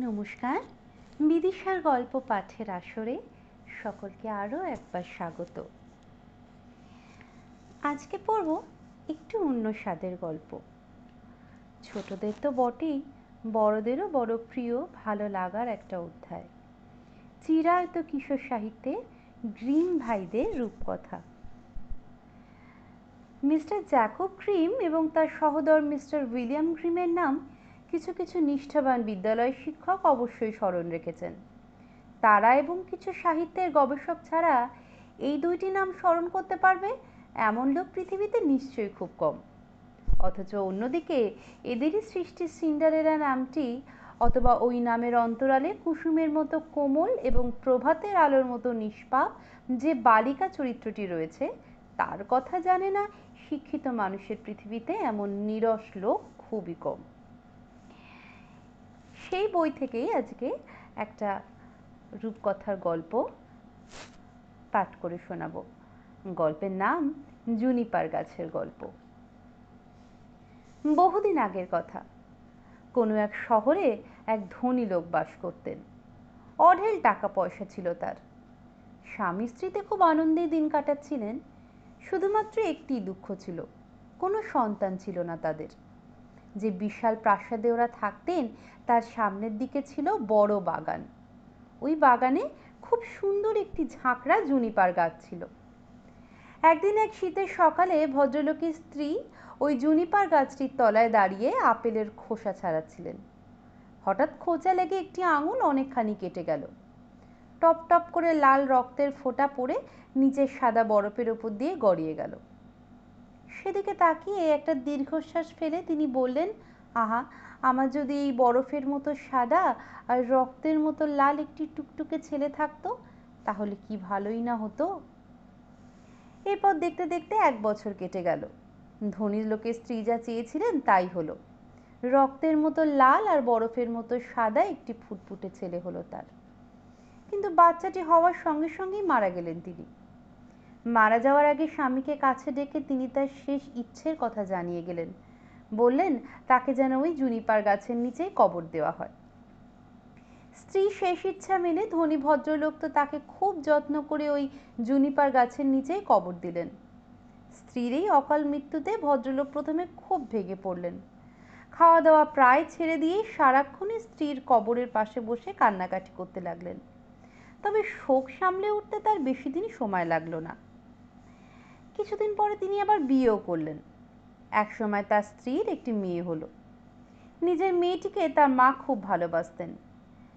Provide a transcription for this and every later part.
নমস্কার। বিদিশার গল্প পাঠের আসরে সকলকে আরও একবার স্বাগত। আজকে পড়ব একটু অন্য স্বাদের গল্প। ছোটদের তো বটেই, বড়দেরও বড় প্রিয়, ভালো লাগার একটা অধ্যায়। চিরায়ত কিশোর সাহিত্যে গ্রিম ভাইদের রূপকথা। মিস্টার জ্যাকব গ্রিম এবং তার সহোদর মিস্টার উইলিয়াম গ্রিমের নাম কিছু কিছু নিষ্ঠাবান বিদ্যালয় শিক্ষক অবশ্যই স্মরণ রেখেছেন। তারা এবং কিছু সাহিত্যের গবেষক ছাড়া এই দুইটি নাম স্মরণ করতে পারবে, এমন লোক পৃথিবীতে নিশ্চয়ই খুব কম। অথচ অন্যদিকে এদেরই সৃষ্টি সিন্ডারেলা নামটি অথবা ওই নামের অন্তরালে কুসুমের মতো কোমল এবং প্রভাতের আলোর মতো নিষ্পাপ যে বালিকা চরিত্রটি রয়েছে, তার কথা জানে না শিক্ষিত মানুষের পৃথিবীতে এমন নিরস লোক খুবই কম। সেই বই থেকেই আজকে একটা রূপকথার গল্প পাঠ করে শোনাব। গল্পের নাম জুনিপার গাছের গল্প। বহুদিন আগের কথা। কোনো এক শহরে এক ধনী লোক বাস করতেন। অঢেল টাকা পয়সা ছিল তার। স্বামী স্ত্রীতে খুব আনন্দে দিন কাটাচ্ছিলেন। শুধুমাত্র একটি দুঃখ ছিল। কোনো সন্তান ছিল না তাদের। যে বিশাল প্রাসাদে ওরা থাকতেন, তার সামনের দিকে ছিল বড় বাগান। ওই বাগানে খুব সুন্দর একটি ঝাঁকড়া জুনিপার গাছ ছিল। একদিন এক শীতের সকালে ভদ্রলোকের স্ত্রী ওই জুনিপার গাছটির তলায় দাঁড়িয়ে আপেলের খোসা ছাড়াচ্ছিলেন। হঠাৎ খোঁচা লেগে একটি আঙুল অনেকখানি কেটে গেল। টপ টপ করে লাল রক্তের ফোঁটা পড়ে নিচের সাদা বরফের ওপর দিয়ে গড়িয়ে গেল। সেদিকে তাকিয়ে একটা দীর্ঘশ্বাস ফেলে তিনি বললেন, আহা, আমার যদি এই বরফের মতো সাদা আর রক্তের মতো লাল একটি টুকটুকে ছেলে থাকতো, তাহলে কি ভালোই না হতো? এরপর দেখতে দেখতে এক বছর কেটে গেল। ধনী লোকের স্ত্রী যা চেয়েছিলেন তাই হলো। রক্তের মতো লাল আর বরফের মতো সাদা একটি ফুটফুটে ছেলে হলো তার। কিন্তু বাচ্চাটি হওয়ার সঙ্গে সঙ্গেই মারা গেলেন তিনি। মারা যাওয়ার আগে স্বামীকে কাছে ডেকে তিনি তার শেষ ইচ্ছের কথা জানিয়ে গেলেন। বললেন, তাকে যেন ওই জুনিপার গাছের নিচেই কবর দেওয়া হয়। স্ত্রী শেষ ইচ্ছা মেনে ধনী ভদ্রলোক তো তাকে খুব যত্ন করে ওই জুনিপার গাছের নিচেই কবর দিলেন। স্ত্রীর এই অকাল মৃত্যুতে ভদ্রলোক প্রথমে খুব ভেঙে পড়লেন। খাওয়া দাওয়া প্রায় ছেড়ে দিয়ে সারাক্ষণই স্ত্রীর কবরের পাশে বসে কান্নাকাটি করতে লাগলেন। তবে শোক সামলে উঠতে তার বেশি দিন সময় লাগল না। কিছুদিন পরে তিনি আবার বিয়েও করলেন। একসময় তার স্ত্রীর একটি মেয়ে হলো। নিজের মেয়েটিকে তার মা খুব ভালোবাসতেন।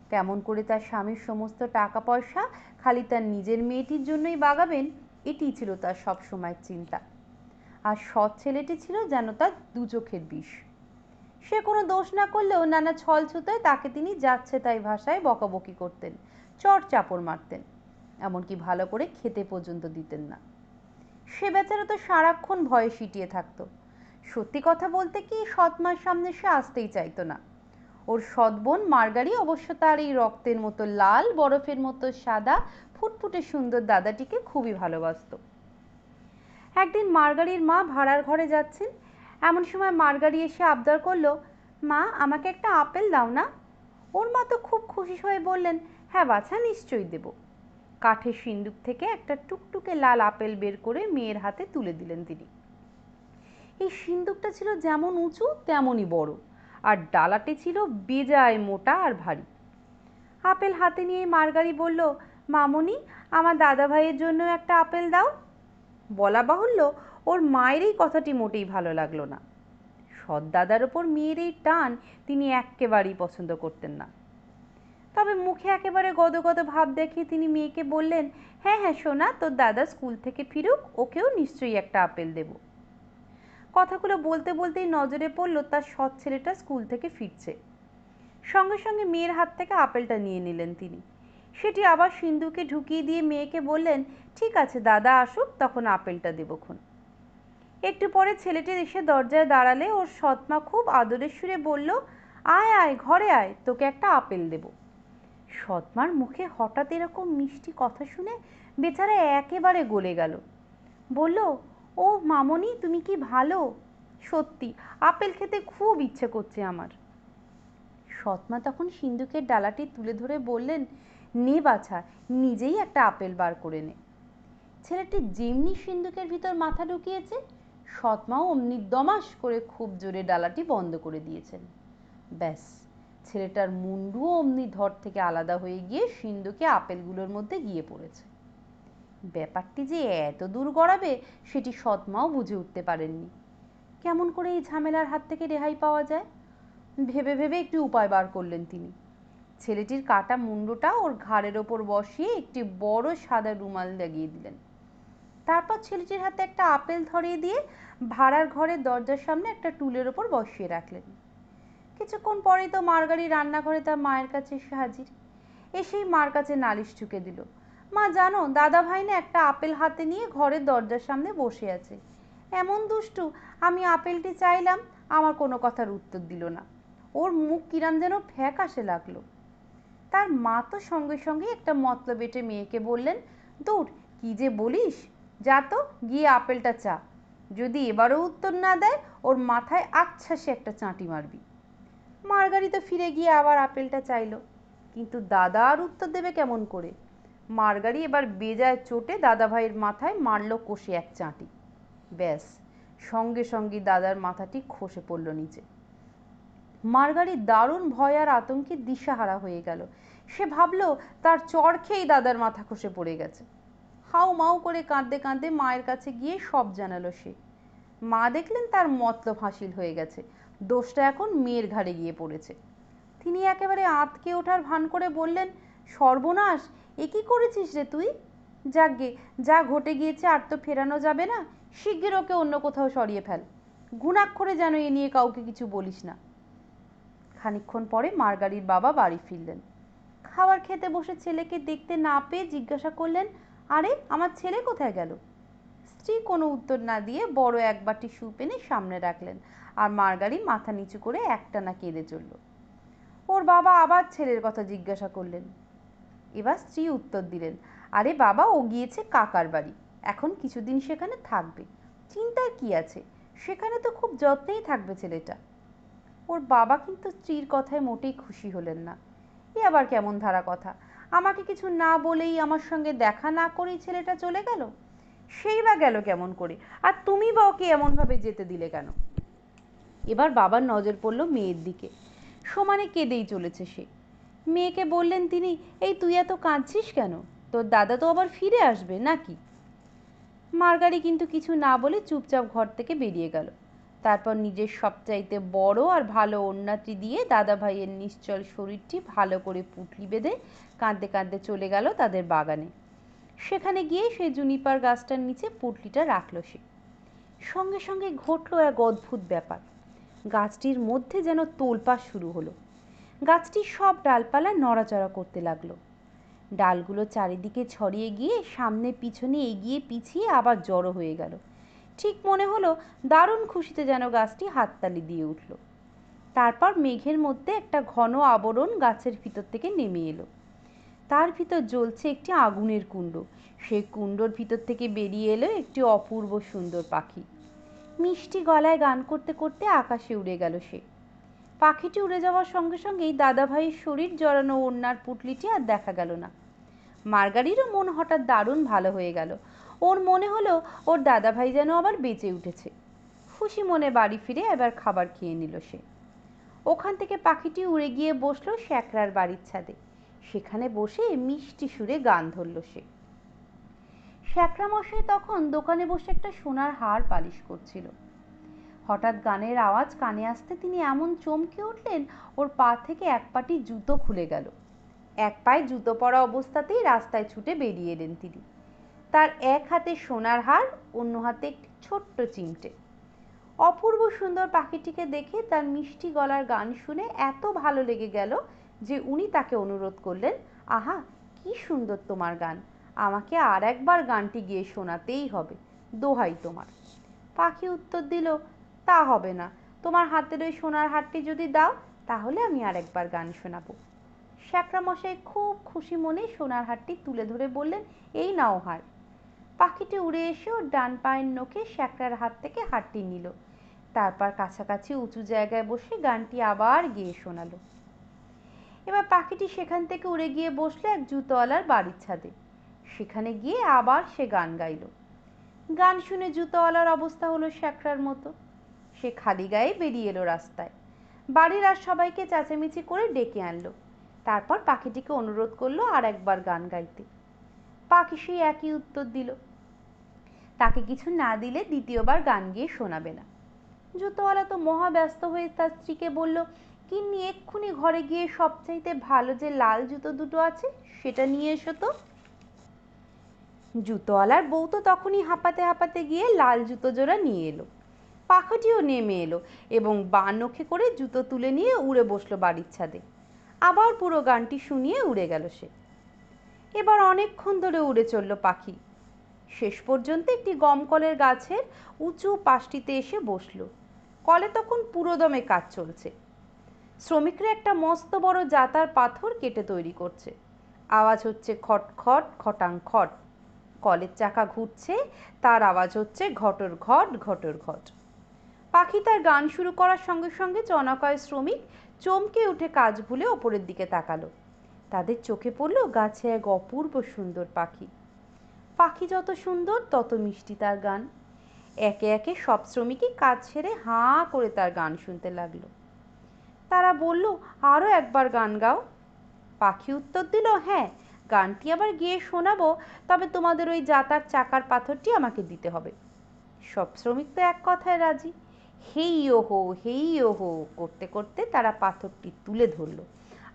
কেমন করে তার স্বামীর সমস্ত টাকা পয়সা খালি তার নিজের মেয়েটির জন্যই বাগাবেন এটি ছিল তার সব সময় চিন্তা। আর সৎ ছেলেটি ছিল যেন তার দু চোখের বিষ। সে কোনো দোষ না করলেও নানা ছল ছুতোয় তাকে তিনি যাচ্ছে তাই ভাষায় বকাবকি করতেন চর চাপড় মারতেন। এমনকি ভালো করে খেতে পর্যন্ত দিতেন না। সে বেচারা তো সারাক্ষণ ভয়ে সিটিয়ে থাকতো। সত্যি কথা বলতে কি, সৎ মার সামনে সে আসতেই চাইতো না। ওর সৎ বোন মার্গারি অবশ্য তার এই রক্তের মতো লাল, বরফের মতো সাদা, ফুটফুটে সুন্দর দাদাটিকে খুবই ভালোবাসত। একদিন মার্গারির মা ভাড়ার ঘরে যাচ্ছেন। এমন সময় মার্গারি এসে আবদার করল, মা, আমাকে একটা আপেল দাও না। ওর মা তো খুব খুশি হয়ে বললেন হ্যাঁ বাছা, নিশ্চয়ই দেব। কাঠের সিন্দুক থেকে একটা টুকটুকে লাল আপেল বের করে মেয়ের হাতে তুলে দিলেন তিনি। এই সিন্দুকটা ছিল যেমন উঁচু, তেমনই বড় আর ডালাটি ছিল বেজায় মোটা আর ভারী। আপেল হাতে নিয়ে মার্গারি বলল, মামনি, আমার দাদা ভাইয়ের জন্য একটা আপেল দাও। বলা বাহুল্য ওর মায়ের এই কথাটি মোটেই ভালো লাগল না। সৎ দাদার ওপর মেয়ের এই টান তিনি একেবারেই পছন্দ করতেন না। তবে মুখে একেবারে গদগদ ভাব দেখিয়ে তিনি মেয়েকে বললেন হ্যাঁ হ্যাঁ সোনা, তোর দাদা স্কুল থেকে ফিরুক, ওকেও নিশ্চয়ই একটা আপেল দেব। কথাগুলো বলতে বলতেই নজরে পড়ল তার সৎ ছেলেটা স্কুল থেকে ফিরছে। সঙ্গে সঙ্গে মেয়ের হাত থেকে আপেলটা নিয়ে নিলেন তিনি। সেটি আবার সিন্ধুকে ঢুকিয়ে দিয়ে মেয়েকে বললেন, ঠিক আছে, দাদা আসুক, তখন আপেলটা দেবক্ষণ একটু পরে ছেলেটি এসে দরজায় দাঁড়ালে ওর সৎমা খুব আদরের সুরে বলল, আয় আয়, ঘরে আয়, তোকে একটা আপেল দেবো। সৎমার মুখে হঠাৎ এরকম মিষ্টি কথা শুনে বেচারা একেবারে গলে গেল। বলল, ও মামনি, তুমি কি ভালো? সত্যি, আপেল খেতে খুব ইচ্ছে করছে আমার। সৎমা তখন সিন্ধুকের ডালাটি তুলে ধরে বললেন, নে বাছা, নিজেই একটা আপেল বার করে নে। ছেলেটি যেমনি সিন্ধুকের ভিতর মাথা ঢুকিয়েছে, সৎমাও অমনি দমাস করে খুব জোরে ডালাটি বন্ধ করে দিয়েছেন। ব্যাস ছেলেটার মুন্ডুও অমনি ধর থেকে আলাদা হয়ে গিয়ে সিন্ধুকে আপেলগুলোর মধ্যে গিয়ে পড়েছে। ব্যাপারটি যে এত দূর গড়াবে, সেটি সৎমাও বুঝে উঠতে পারেননি। কেমন করে এই ঝামেলার হাত থেকে রেহাই পাওয়া যায়? ভেবে ভেবে একটি উপায় বার করলেন তিনি। ছেলেটির কাটা মুন্ডটা ওর ঘাড়ের ওপর বসিয়ে একটি বড় সাদা রুমাল লাগিয়ে দিলেন। তারপর ছেলেটির হাতে একটা আপেল ধরিয়ে দিয়ে ভাড়ার ঘরের দরজার সামনে একটা টুলের ওপর বসিয়ে রাখলেন। কিছুক্ষণ পরেই তো মারগাড়ি রান্নাঘরে তার মায়ের কাছে এসে হাজির। এসেই মার কাছে নালিশ ঠুকে দিল। মা, জানো দাদা ভাই না একটা আপেল হাতে নিয়ে ঘরের দরজার সামনে বসে আছে। এমন দুষ্টু, আমি আপেলটি চাইলাম, আমার কোনো কথার উত্তর দিল না। ওর মুখ কিরাম যেন ফ্যাকাশে লাগল। তার মা তো সঙ্গে সঙ্গে একটা মতলব এটে মেয়েকে বললেন, দূর, কি যে বলিস? যা তো, গিয়ে আপেলটা চা। যদি এবারও উত্তর না দেয়, ওর মাথায় আচ্ছা সে একটা চাঁটি মারবি। মারগাড়ি তো ফিরে গিয়ে আবার আপেলটা চাইলো। কিন্তু দাদা আর উত্তর দেবে কেমন করে? মারগাড়ি এবার বেজায় চোটে দাদা ভাইয়ের মাথায় মারলো কষে এক চাঁটি। ব্যাস, সঙ্গে সঙ্গে দাদার মাথাটি খসে পড়ল নিচে। মারগাড়ি দারুণ ভয় আর আতঙ্কে দিশাহারা হয়ে গেল। সে ভাবলো, তার চর খেয়েই দাদার মাথা খসে পড়ে গেছে। হাউ মাউ করে কাঁদতে কাঁদতে মায়ের কাছে গিয়ে সব জানালো সে। মা দেখলেন তার মতলব হাসিল হয়ে গেছে। দোষটা এখন মেয়ের ঘাড়ে গিয়ে পড়েছে। তিনি একেবারে আঁতকে ওঠার ভান করে বললেন, সর্বনাশ, এ কি করেছিস রে তুই? যাকগে, যা ঘটে গিয়েছে আর তো ফেরানো যাবে না, শিগগির ওকে অন্য কোথাও সরিয়ে ফেল। ঘুণাক্ষরে যেন এ নিয়ে কাউকে কিছু বলিস না। খানিকক্ষণ পরে মারগাড়ির বাবা বাড়ি ফিরলেন। খাবার খেতে বসে ছেলেকে দেখতে না পেয়ে জিজ্ঞাসা করলেন, আরে, আমার ছেলে কোথায় গেল? স্ত্রী কোনো উত্তর না দিয়ে বড় এক বাটি স্যুপ এনে সামনে রাখলেন। আর মারগাড়ি মাথা নিচু করে একটানা কেঁদে চলল। ওর বাবা আবার ছেলের কথা জিজ্ঞাসা করলেন। এবার স্ত্রী উত্তর দিলেন, আরে বাবা, ও গিয়েছে কাকার বাড়ি। এখন কিছুদিন সেখানে থাকবে। চিন্তার কি আছে? সেখানে তো খুব যত্নেই থাকবে ছেলেটা। ওর বাবা কিন্তু স্ত্রীর কথায় মোটেই খুশি হলেন না। এ আবার কেমন ধারা কথা? আমাকে কিছু না বলেই আমার সঙ্গে দেখা না করেই ছেলেটা চলে গেল? সেই বা গেল কেমন করে? আর তুমি বা ওকে এমনভাবে যেতে দিলে কেন? এবার বাবার নজর পড়ল মেয়ের দিকে। সমানে কেঁদেই চলেছে সে। মেয়েকে বললেন তিনি, এই তুই এত কাঁদছিস কেন? তোর দাদা তো আবার ফিরে আসবে নাকি? মারগাড়ি কিন্তু কিছু না বলে চুপচাপ ঘর থেকে বেরিয়ে গেল। তারপর নিজের সবচাইতে বড় আর ভালো ওন্নাটি দিয়ে দাদা ভাইয়ের নিশ্চল শরীরটি ভালো করে পুটলি বেঁধে কাঁদতে কাঁদতে চলে গেল তাদের বাগানে। সেখানে গিয়ে সেই জুনিপার গাছটার নিচে পুটলিটা রাখল সে। সঙ্গে সঙ্গে ঘটলো এক অদ্ভুত ব্যাপার। গাছটির মধ্যে যেন তোলপা শুরু হলো। গাছটির সব ডালপালা নড়াচড়া করতে লাগল। ডালগুলো চারিদিকে ছড়িয়ে গিয়ে সামনে পিছনে এগিয়ে পিছিয়ে আবার জড়ো হয়ে গেল। ঠিক মনে হলো দারুণ খুশিতে যেন গাছটি হাততালি দিয়ে উঠল। তারপর মেঘের মধ্যে একটা ঘন আবরণ গাছের ভিতর থেকে নেমে এলো। তার ভিতর জ্বলছে একটি আগুনের কুণ্ড। সেই কুণ্ডর ভিতর থেকে বেরিয়ে এলো একটি অপূর্ব সুন্দর পাখি। মিষ্টি গলায় গান করতে করতে আকাশে উড়ে গেল সে। পাখিটি উড়ে যাওয়ার সঙ্গে সঙ্গেই দাদাভাইয়ের শরীর জড়ানো ওড়নার পুটলিটি আর দেখা গেল না। মার্গারিরও মন হঠাৎ দারুণ ভালো হয়ে গেল। ওর মনে হলো ওর দাদাভাই যেন আবার বেঁচে উঠেছে। খুশি মনে বাড়ি ফিরে এবার খাবার খেয়ে নিল সে। ওখান থেকে পাখিটি উড়ে গিয়ে বসল শ্যাকরার বাড়ির ছাদে। সেখানে বসে মিষ্টি সুরে গান ধরল সে। শ্যাকরা মশাই তখন দোকানে বসে একটা সোনার হার পালিশ করছিল। হঠাৎ গানের আওয়াজ কানে আসতে তিনি এমন চমকে উঠলেন, ওর পা থেকে এক পাটি জুতো খুলে গেল। এক পায়ে জুতো পরা অবস্থাতেই রাস্তায় ছুটে বেরিয়ে এলেন তিনি। তার এক হাতে সোনার হার, অন্য হাতে একটি ছোট্ট চিমটে। অপূর্ব সুন্দর পাখিটিকে দেখে তার মিষ্টি গলার গান শুনে এত ভালো লেগে গেল যে উনি তাকে অনুরোধ করলেন, আহা, কি সুন্দর তোমার গান। আমাকে আর একবার গানটি গিয়ে শোনাতেই হবে, দোহাই তোমার। পাখি উত্তর দিল, তা হবে না। তোমার হাতের ওই সোনার হারটি যদি দাও, তাহলে আমি আর একবার গান শোনাবো। শ্যাকরা মশাই খুব খুশি মনে সোনার হারটি তুলে ধরে বললেন, এই নাও হার। পাখিটি উড়ে এসে ওর ডান পায়ের নখে শ্যাকরার হাত থেকে হারটি নিল। তারপর কাছাকাছি উঁচু জায়গায় বসে গানটি আবার গেয়ে শোনালো। এবার পাখিটি সেখান থেকে উড়ে গিয়ে বসল এক জুতোওয়ালার বাড়ির ছাদে। সেখানে গিয়ে আবার সে গান গাইলো। গান শুনে জুতোওয়ালার অবস্থা হলো শ্যাকরার মতো। সে খালি গায়ে বেরিয়ে এলো রাস্তায়। বাড়ির আর সবাইকে চেঁচামেচি করে ডেকে আনলো। তারপর পাখিটিকে অনুরোধ করল আর একবার গান গাইতে। পাখি সেই একই উত্তর দিল। তাকে কিছু না দিলে দ্বিতীয়বার গান গিয়ে শোনাবে না। জুতোওয়ালা তো মহা ব্যস্ত হয়ে তার স্ত্রীকে বলল, কিন্নি, এক্ষুনি ঘরে গিয়ে সবচাইতে ভালো যে লাল জুতো দুটো আছে, সেটা নিয়ে এসো তো। জুতোওয়ালার বউ তো তখনই হাঁপাতে হাঁপাতে গিয়ে লাল জুতো জোড়া নিয়ে এলো। পাখাটিও নেমে এলো এবং বা নখে করে জুতো তুলে নিয়ে উড়ে বসল বাড়ির ছাদে। আবার পুরো গানটি শুনিয়ে উড়ে গেল সে। এবার অনেকক্ষণ ধরে উড়ে চলল পাখি। শেষ পর্যন্ত একটি গমকলের গাছের উঁচু পাশটিতে এসে বসল। কলে তখন পুরোদমে কাজ চলছে। শ্রমিকরা একটা মস্ত বড় জাতার পাথর কেটে তৈরি করছে। আওয়াজ হচ্ছে খট খট, খটাং খট। কলের চাকা ঘুরছে, তার আওয়াজ হচ্ছে ঘটর ঘট ঘটর ঘট। পাখি তার গান শুরু করার সঙ্গে সঙ্গে চনাকয় শ্রমিক চমকে উঠে কাজ ভুলে ওপরের দিকে তাকালো। তাদের চোখে পড়ল গাছে এক অপূর্ব সুন্দর পাখি। পাখি যত সুন্দর, তত মিষ্টি তার গান। একে একে সব শ্রমিকই কাজ ছেড়ে হাঁ করে তার গান শুনতে লাগল। তারা বলল আরও একবার গান গাও। পাখি উত্তর দিল হ্যাঁ। গানটি আবার গিয়ে শোনাবো, তবে তোমাদের ওই জাতার চাকার পাথরটি আমাকে দিতে হবে। সব শ্রমিক তো এক কথায় রাজি। হেই ওহো হেই ওহো, করতে করতে তারা পাথরটি তুলে ধরলো।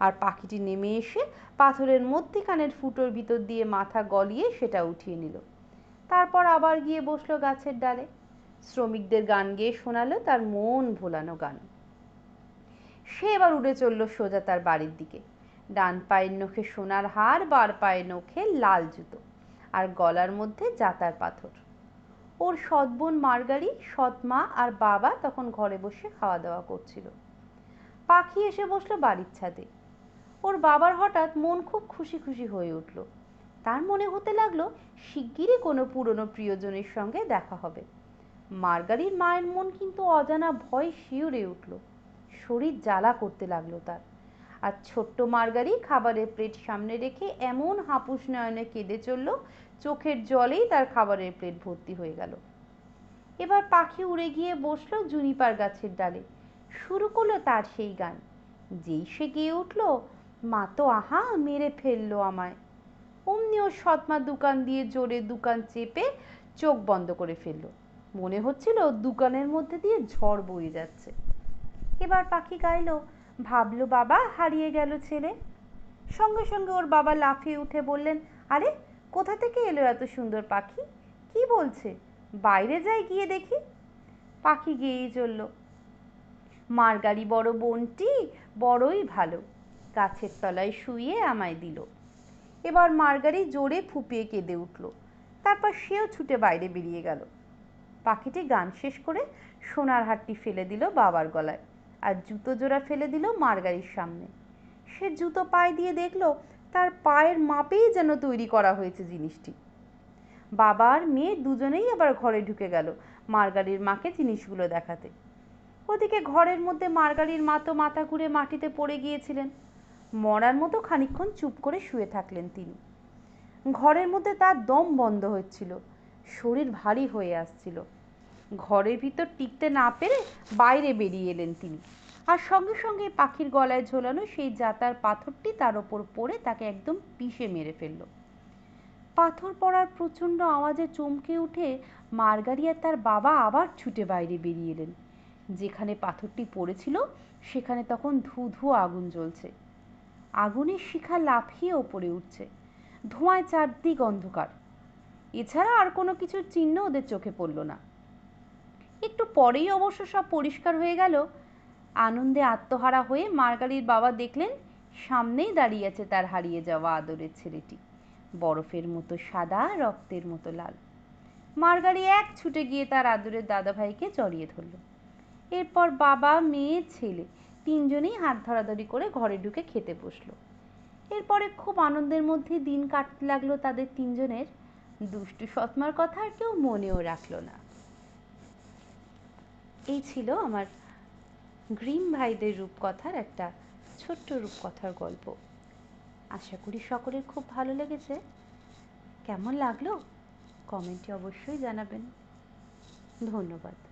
আর পাখিটি নেমে এসে পাথরের মধ্যিখানের ফুটোর ভিতর দিয়ে মাথা গলিয়ে সেটা উঠিয়ে নিল। তারপর আবার গিয়ে বসল গাছের ডালে। শ্রমিকদের গান গেয়ে শোনালো তার মন ভোলানো গান। সে এবার উড়ে চলল সোজা তার বাড়ির দিকে। ডান পায়ের নখে সোনার হার, বার পায়ের নখে লাল জুতো আর গলার মধ্যে জাতার পাথর। ওর সৎবোন মার্গারি, সৎ মা আর বাবা তখন ঘরে বসে খাওয়া দাওয়া করছিল। পাখি এসে বসল বাড়ির ছাদে। ওর বাবার হঠাৎ মন খুব খুশি খুশি হয়ে উঠল। তার মনে হতে লাগল, শিগগিরই কোনো পুরনো প্রিয়জনের সঙ্গে দেখা হবে। মার্গারির মায়ের মন কিন্তু অজানা ভয় শিউরে উঠল। শরীর জ্বালা করতে লাগল তার। আর ছোট্ট মার্গারি খাবারের প্লেট সামনে রেখে এমন হাপুস নয়নে কেঁদে চলল, চোখের জলেই তার খাবারের প্লেট ভর্তি হয়ে গেল। এবার পাখি উড়ে গিয়ে বসল জুনিপার গাছের ডালে। শুরু করল তার সেই গান। যেই সে গিয়ে উঠল, মা তো আহা, মেরে ফেলল আমায়। অমনি ওর সৎমা দোকান দিয়ে জোরে দোকান চেপে চোখ বন্ধ করে ফেলল। মনে হচ্ছিল দোকানের মধ্যে দিয়ে ঝড় বয়ে যাচ্ছে। এবার পাখি গাইলো ভাবলো, বাবা, হারিয়ে গেল ছেলে। সঙ্গে সঙ্গে ওর বাবা লাফিয়ে উঠে বললেন, আরে, কোথা থেকে এলো এত সুন্দর পাখি? কি বলছে? বাইরে যাই গিয়ে দেখি। পাখি গিয়েই চলল। মার গাড়ি বড় বোনটি বড়ই ভালো, গাছের তলায় শুয়ে আমায় দিল। এবার মার্গারি জোরে ফুপিয়ে কেঁদে উঠল। তারপর সেও ছুটে বাইরে বেরিয়ে গেল। পাখিটি গান শেষ করে সোনার হারটি ফেলে দিল বাবার গলায়। আর জুতো জোড়া ফেলে দিল মার্গারির সামনে। সে জুতো পায়ে দিয়ে দেখল তার পায়ের মাপেই যেন তৈরি করা হয়েছে জিনিসটি। বাবা আর মেয়ে দুজনেই আবার ঘরে ঢুকে গেল মার্গারির মাকে জিনিসগুলো দেখাতে। ওদিকে ঘরের মধ্যে মার্গারির মা তো মাথা ঘুরে মাটিতে পড়ে গিয়েছিলেন। মরার মতো খানিক্ষণ চুপ করে শুয়ে থাকলেন তিনি। ঘরের মধ্যে তার দম বন্ধ হচ্ছিল। শরীর ভারী হয়ে আসছিল। ঘরের ভিতর টিকতে না পেরে বাইরে বেরিয়ে এলেন তিনি। আর সঙ্গে সঙ্গে পাখির গলায় ঝোলানো সেই জাতার পাথরটি তার ওপর পড়ে তাকে একদম পিষে মেরে ফেলল। পাথর পড়ার প্রচণ্ড আওয়াজে চমকে উঠে মার্গারিয়া তার বাবা আবার ছুটে বাইরে বেরিয়ে এলেন। যেখানে পাথরটি পড়েছিল, সেখানে তখন ধু ধু আগুন জ্বলছে। আগুনের শিখা লাফিয়ে ওপরে উঠছে। ধোঁয়ায় চারদিক অন্ধকার। এছাড়া আর কোনো কিছুর চিহ্ন ওদের চোখে পড়ল না। একটু পরেই অবশ্য সব পরিষ্কার হয়ে গেল। আনন্দে আত্মহারা হয়ে মার্গারির বাবা দেখলেন, সামনেই দাঁড়িয়ে আছে তার হারিয়ে যাওয়া আদরের ছেলেটি। বরফের মতো সাদা, রক্তের মতো লাল। মার্গারি এক ছুটে গিয়ে তার আদরের দাদাভাইকে জড়িয়ে ধরল। এরপর বাবা, মেয়ে, ছেলে তিনজনেই হাত ধরাধরি করে ঘরে ঢুকে খেতে বসল। এরপরে খুব আনন্দের মধ্যে দিন কাটতে লাগল তাদের তিনজনের। দুষ্টু সৎমার কথা আর কেউ মনেও রাখল না। এই ছিল আমার গ্রিম ভাইদের রূপকথার একটা ছোট্ট রূপকথার গল্প। আশা করি সকলের খুব ভালো লেগেছে। কেমন লাগল? কমেন্টে অবশ্যই জানাবেন। ধন্যবাদ।